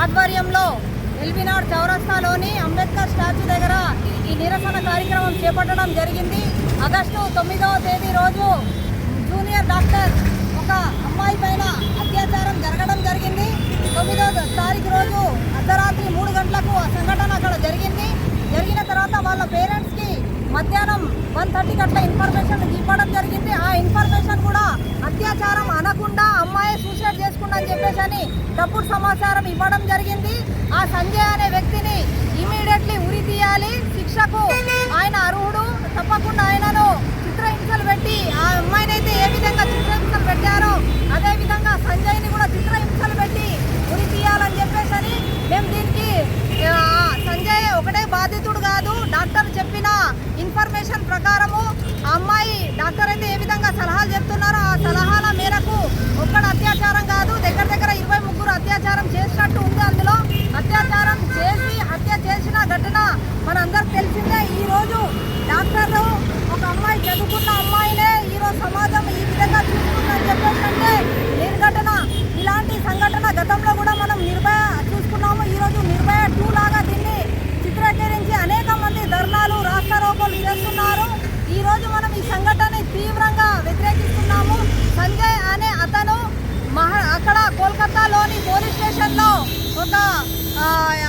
ఆధ్వర్యంలో ఎల్బీనాడ్ చౌరస్తాలోని అంబేద్కర్ స్టాచ్యూ దగ్గర ఈ నిరసన కార్యక్రమం చేపట్టడం జరిగింది. ఆగస్టు తొమ్మిదవ తేదీ రోజు జూనియర్ డాక్టర్ ఒక అమ్మాయి పైన అత్యాచారం జరగడం జరిగింది. తొమ్మిదవ తారీఖు రోజు అర్ధరాత్రి మూడు గంటలకు ఆ సంఘటన అక్కడ జరిగింది. జరిగిన తర్వాత వాళ్ళ పేరెంట్స్కి మధ్యాహ్నం వన్ థర్టీకి అట్లా ఇన్ఫర్మేషన్ ఇవ్వడం జరిగింది. ఆ ఇన్ఫర్మేషన్ కూడా అత్యాచారం అనకుండా అమ్మాయి సూసైడ్ చేసుకుందని చెప్పేసి అని తప్పుడు సమాచారం ఇవ్వడం జరిగింది. ఆ సంజయ్ అనే వ్యక్తిని ఇమీడియట్లీ ఉరి తీయాలి. శిక్షకు ఆయన అర్హుడు. తప్పకుండా ఆయనను చిత్రహింసలు పెట్టి ఆ అమ్మాయిని అయితే ఏ విధంగా చిత్రహింసలు పెట్టారో అదేవిధంగా సంజయ్ని కూడా చిత్రహింసలు పెట్టి ఉరి తీయాలని చెప్పేసి అని మేము దీనికి సంజయ్ ఒకటే బాధితుడు కాదు. డాక్టర్ చెప్పిన ఇన్ఫర్మేషన్ ప్రకారము ఆ అమ్మాయి డాక్టర్ అయితే ఏ విధంగా సలహాలు చెప్తున్నారో ఆ సలహాల మేరకు ఒక్కడ అత్యాచారం కాదు దగ్గర దగ్గర ఇరవై ముగ్గురు అత్యాచారం చేసినట్టు ఉంది అందులో అత్యాచారం చేసి హత్య చేసిన ఘటన మనందరికి తెలిసిందే ఈ రోజు డాక్టర్లు ఒక అమ్మాయి చదువుకున్న అమ్మాయినే ఈరోజు సమాజం ఈ విధంగా చూసుకుందని చెప్పేసి అంటే నిర్ఘటన ఇలాంటి సంఘటన గతంలో కూడా మనం నిర్భయ చూసుకున్నాము. ఈరోజు నిర్భయ టూ లాగా దీన్ని చిత్రీకరించి అనేక మంది ధర్నాలు రాస్తారోకోలు చేస్తున్నారు. ఈ రోజు మనం ఈ సంఘటనని తీవ్రంగా వ్యతిరేకిస్తున్నాము. సంజయ్ అనే అతను మహా అక్కడ కోల్కతాలోని పోలీస్ స్టేషన్లో ఒక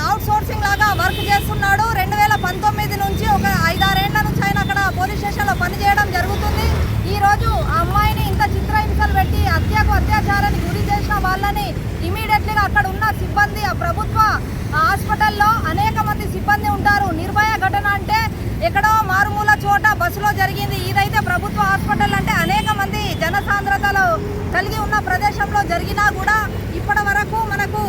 అవుట్ సోర్సింగ్ లాగా వర్క్ చేస్తున్నాడు రెండు వేల పంతొమ్మిది నుంచి ఒక ఐదారేళ్ళ నుంచి ఆయన అక్కడ పోలీస్ స్టేషన్లో పనిచేయడం జరుగుతుంది ఈ రోజు ఆ అమ్మాయిని ఇంత చిత్రహింసలు పెట్టి హత్యకు అత్యాచారానికి గురి చేసిన వాళ్ళని ఇమీడియట్లీగా అక్కడ ఉన్న సిబ్బంది ఆ ప్రభుత్వ హాస్పిటల్లో అనేక మంది సిబ్బంది ఉంటారు నిర్భయ ఘటన అంటే ఎక్కడో మారుమూల చోట బస్సులో జరిగింది. ఇదైతే ప్రభుత్వ హాస్పిటల్ అంటే అనేక మంది జనసాంద్రతలో కలిగి ఉన్న ప్రదేశంలో జరిగినా కూడా ఇప్పటి వరకు మనకు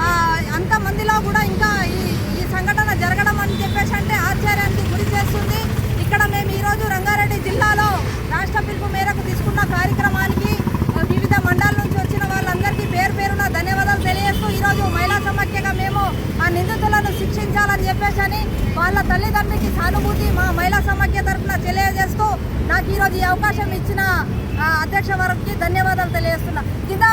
ఆ, అంత మందిలో కూడా ఇంకా ఈ ఈ సంఘటన జరగడం అని చెప్పేసి అంటే ఆశ్చర్యానికి గురి చేస్తుంది ఇక్కడ మేము ఈరోజు రంగారెడ్డి జిల్లాలో రాష్ట్ర పిలుపు మేరకు తీసుకున్న కార్యక్రమానికి ఆ, వివిధ మండలాల నుంచి వచ్చిన వాళ్ళందరికీ పేరు పేరున ధన్యవాదాలు తెలియజేస్తూ ఈరోజు మహిళా సమాఖ్యగా మేము ఆ నిందితులను శిక్షించాలని చెప్పేసి అని వాళ్ళ తల్లిదండ్రులకి సానుభూతి మా మహిళా సమాఖ్య తరఫున తెలియజేస్తూ నాకు ఈరోజు ఈ అవకాశం ఇచ్చిన ఆ, అధ్యక్ష వారికి ధన్యవాదాలు తెలియజేస్తున్నా. కింద